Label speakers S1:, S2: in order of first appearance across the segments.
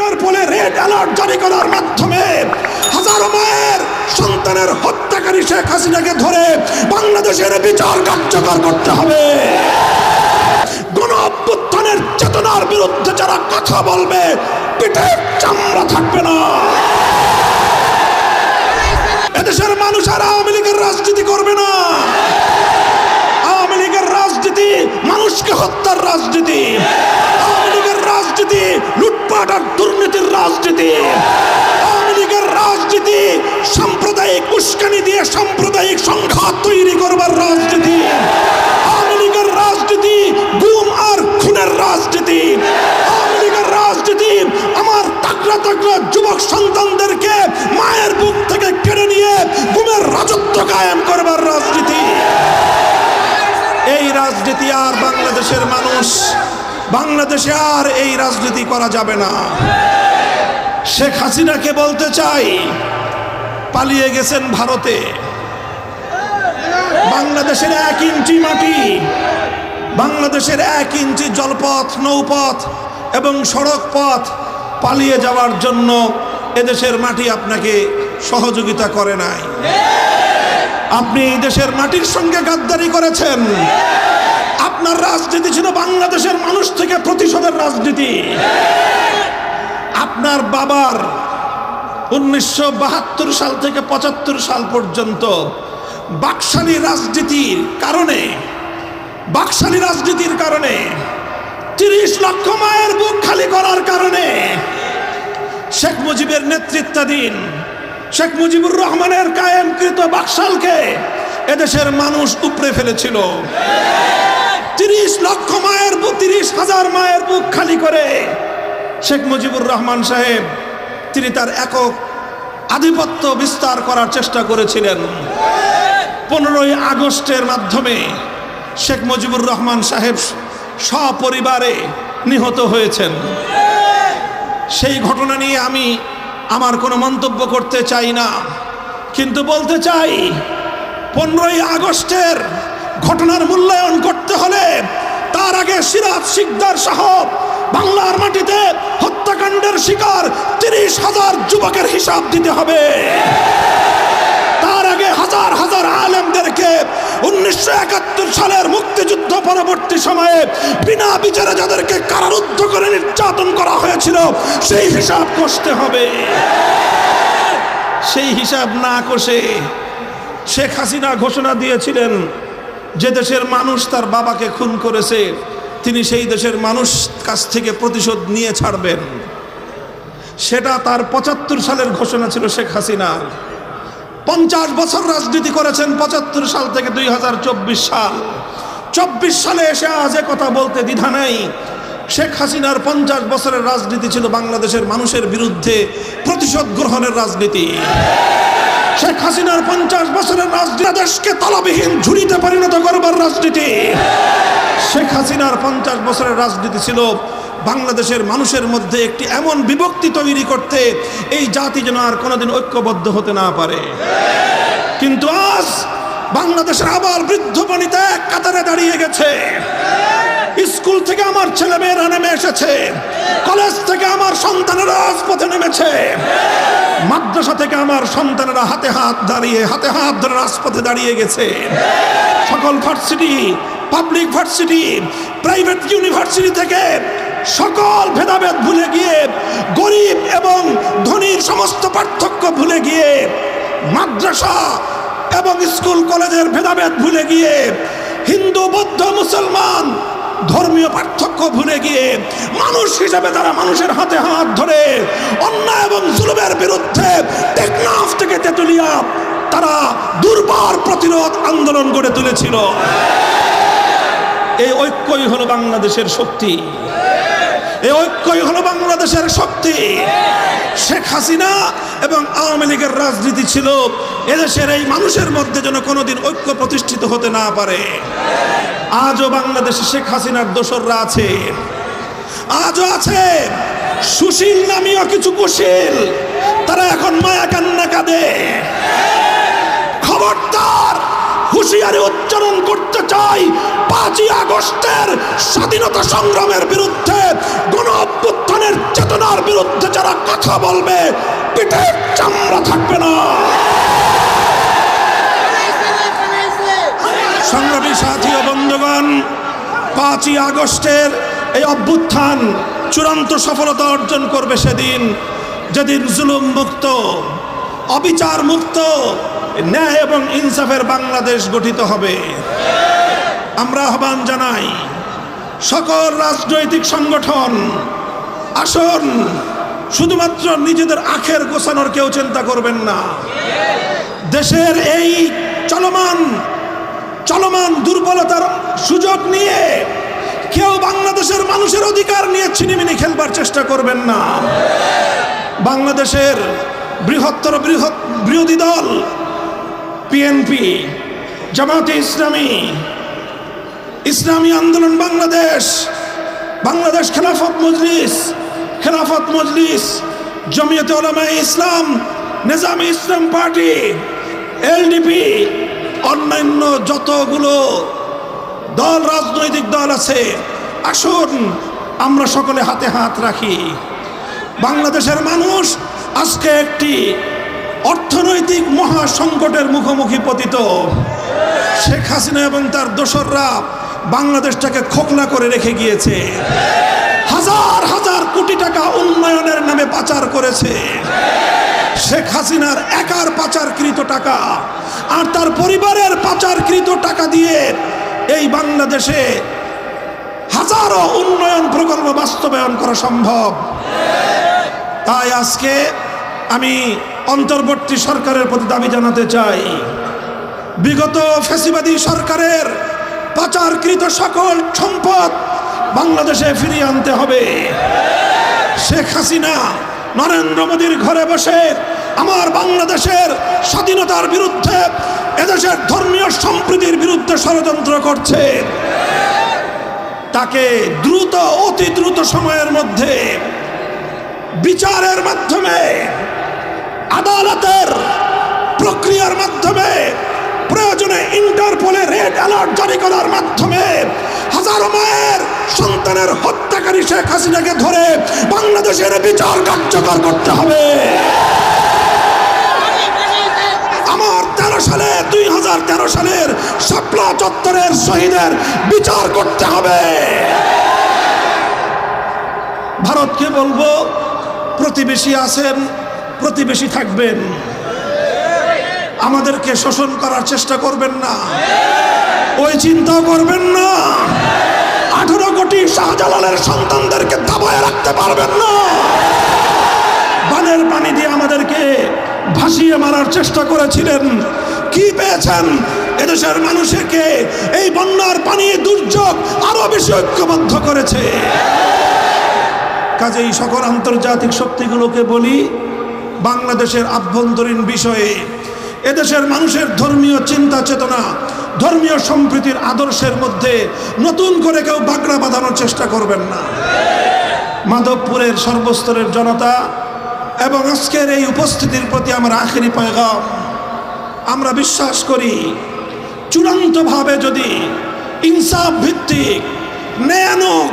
S1: ইন্টারপোলে red alert জারি করার মাধ্যমে হাজারো মায়ের সন্তানের হত্যাকারী শেখ হাসিনাকে ধরে বাংলাদেশের বিচার কার্যকর করতে হবে। গণ অভ্যুত্থানের চেতনার বিরুদ্ধে যারা কথা বলবে, পিঠের চামড়া থাকবে না। এদেশের মানুষ আর আওয়ামী লীগের রাজনীতি করবে না। আওয়ামী লীগের রাজনীতি মানুষকে হত্যার রাজনীতি রাজনীতি। লুটপাট দুর্নীতির রাজনীতি। আওয়ামী লীগের রাজনীতি, সাম্প্রদায়িক উস্কানি দিয়ে সাম্প্রদায়িক সংঘাত তৈরি করবার রাজনীতি। আওয়ামী লীগের রাজনীতি গুম আর খুনের রাজনীতি। আওয়ামী লীগের রাজনীতি আমার তাকড়া তাকড়া যুবক সন্তানদেরকে মায়ের বুক থেকে কেড়ে নিয়ে গুমের রাজত্ব কায়েম করবার রাজনীতি। এই রাজনীতি আর বাংলাদেশের মানুষ বাংলাদেশে আর এই রাজনীতি করা যাবে না। শেখ হাসিনাকে বলতে চাই, পালিয়ে গেছেন ভারতে। বাংলাদেশের এক ইঞ্চি মাটি, বাংলাদেশের এক ইঞ্চি জলপথ, নৌপথ এবং সড়ক পথ পালিয়ে যাওয়ার জন্য এদেশের মাটি আপনাকে সহযোগিতা করে নাই। আপনি এই দেশের মাটির সঙ্গে গাদ্দারি করেছেন। রাজনীতি ছিল বাংলাদেশের মানুষ থেকে প্রতিশোধের রাজনীতি। আপনার বাবার উনিশশো বাহাত্তর সাল থেকে পঁচাত্তর সাল পর্যন্ত বাকশালী রাজনীতির কারণে, বাকশালী রাজনীতির কারণে, তিরিশ লক্ষ মায়ের বুক খালি করার কারণে শেখ মুজিবের নেতৃত্বাধীন, শেখ মুজিবুর রহমানের কায়েমকৃত বাকশালকে এদেশের মানুষ উপড়ে ফেলেছিল। তিরিশ লক্ষ মায়ের বুক, তিরিশ হাজার মায়ের বুক খালি করে শেখ মুজিবুর রহমান সাহেব, তিনি তার একক আধিপত্য বিস্তার করার চেষ্টা করেছিলেন। পনেরোই আগস্টের মাধ্যমে শেখ মুজিবুর রহমান সাহেব সপরিবারে নিহত হয়েছেন। সেই ঘটনা নিয়ে আমি আমার কোনো মন্তব্য করতে চাই না, কিন্তু বলতে চাই, পনেরোই আগস্টের ঘটনার মূল্যায়ন করতে হলে তার আগে সিরাজ শিকদার সহ বাংলার মাটিতে হত্যাকাণ্ডের শিকার তিরিশ হাজার যুবকের হিসাব দিতে হবে। তার আগে হাজার হাজার আলেমদেরকে উনিশশো একাত্তর সালের মুক্তিযুদ্ধ পরবর্তী সময়ে বিনা বিচারে যাদেরকে কারারুদ্ধ করে নির্যাতন করা হয়েছিল, সেই হিসাব কষতে হবে। সেই হিসাব না কষে শেখ হাসিনা ঘোষণা দিয়েছিলেন যে দেশের মানুষ তার বাবাকে খুন করেছে, তিনি সেই দেশের মানুষ কাছ থেকে প্রতিশোধ নিয়ে ছাড়বেন। সেটা তার পঁচাত্তর সালের ঘোষণা ছিল শেখ হাসিনার পঞ্চাশ বছর রাজনীতি করেছেন পঁচাত্তর সাল থেকে দুই হাজার চব্বিশ সাল। চব্বিশ সালে এসে আজ কথা বলতে দ্বিধা নেই। শেখ হাসিনার পঞ্চাশ বছরের রাজনীতি ছিল বাংলাদেশের মানুষের বিরুদ্ধে প্রতিশোধ গ্রহণের রাজনীতি। শেখ হাসিনার পঞ্চাশ বছরের রাজনীতি দেশকে তলাবিহীন ঝুড়িতে পরিণত করবার রাজনীতি। শেখ হাসিনার পঞ্চাশ বছরের রাজনীতি ছিল বাংলাদেশের মানুষের মধ্যে একটি এমন বিভক্তি তৈরি করতে এই জাতি যেন আর কোনোদিন ঐক্যবদ্ধ হতে না পারে। কিন্তু আজ বাংলাদেশের আবার বৃদ্ধ বনিতা এক কাতারে দাঁড়িয়ে গেছে। স্কুল থেকে আমার ছেলে মেয়েরা নেমে এসেছে। কলেজ থেকে আমার সন্তানেরা রাজপথে নেমেছে। মাদ্রাসা থেকে আমার সন্তানেরা হাতে হাত দাঁড়িয়ে, হাতে হাত ধরে রাজপথে দাঁড়িয়ে গেছে। সকল varsity, public varsity, private university থেকে সকল ভেদাভেদ ভুলে গিয়ে, গরিব এবং ধনীর সমস্ত পার্থক্য ভুলে গিয়ে, মাদ্রাসা এবং স্কুল কলেজের ভেদাভেদ ভুলে গিয়ে, হিন্দু, বৌদ্ধ, মুসলমান ধর্মীয় পার্থক্য ভুলে গিয়ে মানুষ হিসেবে তারা মানুষের হাতে হাত ধরে অন্যায় এবং জুলুমের বিরুদ্ধে টেকনাফ থেকে তেতুলিয়া তারা দুর্বার প্রতিরোধ আন্দোলন গড়ে তুলেছিল। এই ঐক্যই হলো বাংলাদেশের শক্তি। এই ঐক্যই হলো বাংলাদেশের শক্তি। হাসিনা এবং আওয়ামী লীগের রাজনীতি ছিল। এদেশের এই মানুষের মধ্যে যেন কোনোদিন ঐক্য প্রতিষ্ঠিত হতে না পারে। আজও বাংলাদেশে শেখ হাসিনার দোসররা আছে। আজও আছে। সুশীল নামীয় কিছু কুশীল। তারা এখন মায়া কান্না কাঁদে। খবরদার! হুঁশিয়ারি উচ্চারণ করতে চাই। পাঁচই আগস্টের স্বাধীনতা সংগ্রামের বিরুদ্ধে গণ অভ্যুত্থানের চেতনার বিরুদ্ধে যারা কথা বলবে, পিঠের চামড়া থাকবে না। সংগ্রামী সাথী ও বন্ধুগণ, পাঁচই আগস্টের এই অভ্যুত্থান চূড়ান্ত সফলতা অর্জন করবে সেদিন। যেদিন জুলুম মুক্ত, অবিচার মুক্ত ন্যায় এবং ইনসাফের বাংলাদেশ গঠিত হবে। আমরা আহ্বান জানাই, সকল রাজনৈতিক সংগঠন, আসন, শুধুমাত্র নিজেদের আখের গোছানোর কেউ চিন্তা করবেন না। দেশের এই চলমান চলমান দুর্বলতার সুযোগ নিয়ে কেউ বাংলাদেশের মানুষের অধিকার নিয়ে ছিনিমিনি খেলবার চেষ্টা করবেন না। বাংলাদেশের বৃহত্তর বৃহৎ বিরোধী দল পিএনপি জামাতে ইসলামী ইসলামী আন্দোলন বাংলাদেশ বাংলাদেশ খেলাফত মজলিস খেলাফত মজলিস জমিয়তে ওলামায় ইসলাম, নিজামী ইসলাম পার্টি, এলডিপি, অন্যান্য যতগুলো দল, রাজনৈতিক দল আছে, আসুন আমরা সকলে হাতে হাত রাখি। বাংলাদেশের মানুষ আজকে একটি অর্থনৈতিক মহা সংকটের মুখোমুখি পতিত। শেখ হাসিনা এবং তার দোসররা বাংলাদেশটাকে খোকলা করে রেখে গিয়েছে। হাজার হাজার কোটি টাকা উন্নয়নের নামে পাচার করেছে। শেখ হাসিনার একার পাচারকৃত টাকা আর তার পরিবারের পাচারকৃত টাকা দিয়ে এই বাংলাদেশে হাজারো উন্নয়ন প্রকল্প বাস্তবায়ন করা সম্ভব। তাই আজকে আমি অন্তর্বর্তী সরকারের প্রতি দাবি জানাতে চাই। বিগত ফ্যাসিবাদী সরকারের পাচারকৃত সকল সম্পদ বাংলাদেশে ফিরিয়ে আনতে হবে। শেখ হাসিনা, নরেন্দ্র মোদীর ঘরে বসে আমার বাংলাদেশের স্বাধীনতার বিরুদ্ধে এদেশের ধর্মীয় সম্প্রীতির বিরুদ্ধে ষড়যন্ত্র করছে। তাকে দ্রুত, অতি দ্রুত সময়ের মধ্যে বিচারের মাধ্যমে আদালতের প্রক্রিয়ার মাধ্যমে, প্রয়োজনে ইন্টারপোলে রেড অ্যালার্ট জারি করার মাধ্যমে হাজারো মায়ের সন্তানের হত্যাকারী শেখ হাসিনাকে ধরে বাংলাদেশের বিচার কার্যকর করতে হবে। আমার তেরো সালে, দুই হাজার তেরো সালের চত্বরের বিচার করতে হবে। ভারতকে বলব, প্রতিবেশী আছেন প্রতিবেশী থাকবেন। আমাদেরকে শোষণ করার চেষ্টা করবেন না। ওই চিন্তাও করবেন না। আঠারো কোটি শাহজালালের সন্তানদেরকে দাবায় রাখতে পারবেন না। বানের পানি দিয়ে আমাদেরকে ভাসিয়ে মারার চেষ্টা করেছিলেন। কি পেয়েছেন? এদেশের মানুষকে এই বন্যার পানি দুর্যোগ আরও বেশি ঐক্যবদ্ধ করেছে। কাজেই সকল আন্তর্জাতিক শক্তিগুলোকে বলি বাংলাদেশের আভ্যন্তরীণ বিষয়ে। এদেশের মানুষের ধর্মীয় চিন্তা চেতনা, ধর্মীয় সম্প্রীতির আদর্শের মধ্যে নতুন করে কেউ বাগড়া বাঁধানোর চেষ্টা করবেন না। মাধবপুরের সর্বস্তরের জনতা এবং আজকের এই উপস্থিতির প্রতি আমার আখেরি পয়গাম। আমরা বিশ্বাস করি, চূড়ান্তভাবে যদি ইনসাফ ভিত্তিক ন্যায়ানুক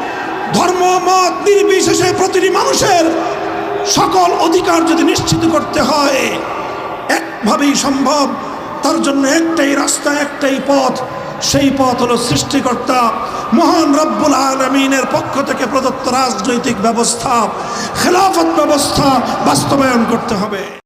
S1: ধর্ম মত নির্বিশেষে প্রতিটি মানুষের সকল অধিকার যদি নিশ্চিত করতে হয়, একভাবেই সম্ভব। তার জন্য একটাই রাস্তা, একটাই পথ। সেই পথ হলো সৃষ্টিকর্তা, মহান রব্বুল আলমিনের পক্ষ থেকে প্রদত্ত রাজনৈতিক ব্যবস্থা, খেলাফত ব্যবস্থা বাস্তবায়ন করতে হবে।